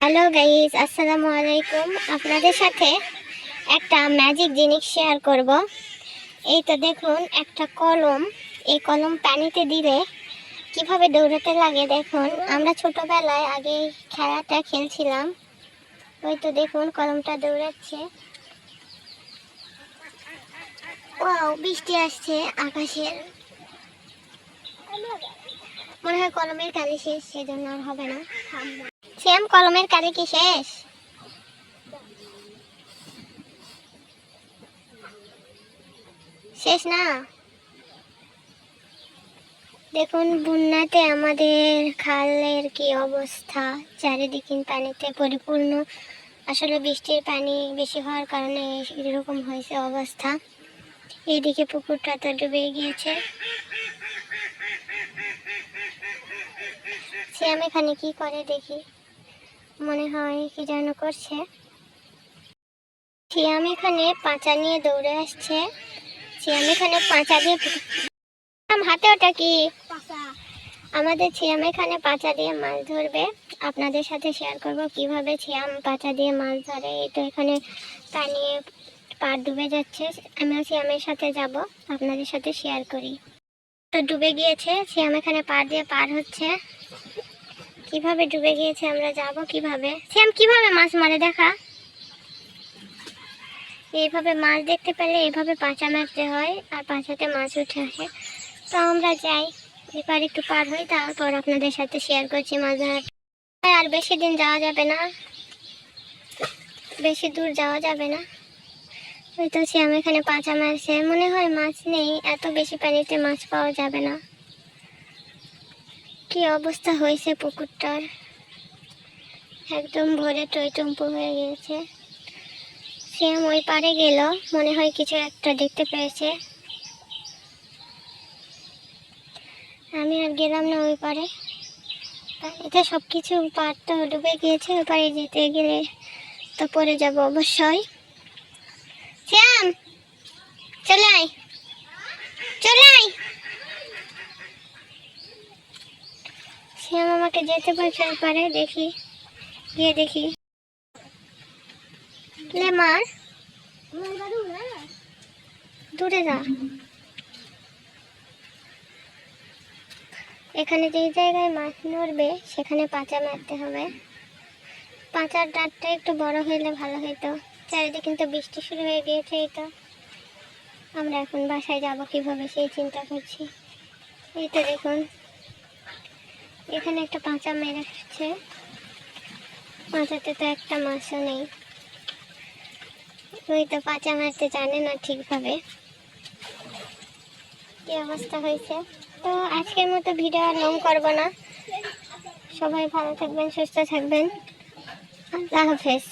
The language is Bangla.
হ্যালো গাইজ আসসালামু আলাইকুম আপনাদের সাথে একটা ম্যাজিক জিনিস শেয়ার করব। এই তো দেখুন, একটা কলম। এই কলম পানিতে দিলে কীভাবে দৌড়াতে লাগে দেখুন। আমরা ছোটবেলায় আগে খেলাটা খেলছিলাম। ওই তো দেখুন, কলমটা দৌড়াচ্ছে। ওয়াও বৃষ্টি আসছে আকাশের। মনে হয় কলমের কালি শেষ, সেজন্য আর হবে না। শ্যাম কলমের কালি কি শেষ? শেষ না? দেখুন, বন্যাতে আমাদের খালের কি অবস্থা? চারিদিকে পানিতে পরিপূর্ণ। আসলে বৃষ্টির পানি বেশি হওয়ার কারণে এরকম হয়েছে অবস্থা। এইদিকে পুকুরটা তো ডুবে গিয়েছে। সে আমি এখানে কি করে দেখি? মনে হয় কি যেন করছে। শ্যাম এখানে পাঁচা নিয়ে দৌড়ে আসছে। শ্যাম এখানে পাঁচা দিয়ে হাতে ওটা কি? আমাদের ছিয়াম এখানে পাঁচা দিয়ে মাছ ধরবে। আপনাদের সাথে শেয়ার করব কীভাবে ছিয়াম পাঁচা দিয়ে মাছ ধরে। এই তো এখানে পানি পার ডুবে যাচ্ছে। আমিও সিয়ামের সাথে যাব, আপনাদের সাথে শেয়ার করি। তো ডুবে গিয়েছে সিয়াম এখানে পার দিয়ে পার হচ্ছে। কীভাবে ডুবে গিয়েছে, আমরা যাব কীভাবে? শ্যাম, কীভাবে মাছ মারে দেখা? এইভাবে মাছ দেখতে পেলে এইভাবে পাঁচা মারতে হয় আর পাঁচাতে মাছ উঠে আসে। তো আমরা যাই, এবার একটু পার হই, তারপর আপনাদের সাথে শেয়ার করছি মাছ ধরার। আর বেশি দিন যাওয়া যাবে না। বেশি দূর যাওয়া যাবে না। ওই তো শ্যাম এখানে পাঁচা মারছে। মনে হয় মাছ নেই, এত বেশি পানিতে মাছ পাওয়া যাবে না। কি অবস্থা হয়েছে পুকুরটার? একদম ভরে টইটম্পু হয়ে গিয়েছে। শ্যাম ওই পারে গেল, মনে হয় কিছু একটা দেখতে পেয়েছে। আমি আর গেলাম না ওই পারে। এটা সব কিছু পার তো ডুবে গিয়েছে, ওই পারে যেতে গেলে তো পরে যাব অবশ্যই। শ্যাম, চলে আয় চলে আয় শ্যাম আমাকে যেতে পারে দেখি, গিয়ে দেখি। লে মার দূরে যা। এখানে যেই জায়গায় মাছ নড়বে, সেখানে পাঁচা মারতে হবে। পাঁচার ডাঁটটা একটু বড় হইলে ভালো হইতো। চারিদিকে কিন্তু বৃষ্টি শুরু হয়ে গিয়েছে এই তো। আমরা এখন বাসায় যাব কীভাবে সেই চিন্তা করছি। এই তো দেখুন এখানে একটা পাঁচা মেরে খাচ্ছে পাঁচাতে তো একটা মাছও নেই। ওই তো পাঁচা মারতে জানে না ঠিকভাবে। কি অবস্থা হয়েছে? তো আজকের মতো ভিডিও আর লং করব না। সবাই ভালো থাকবেন, সুস্থ থাকবেন। আল্লাহ হাফেজ।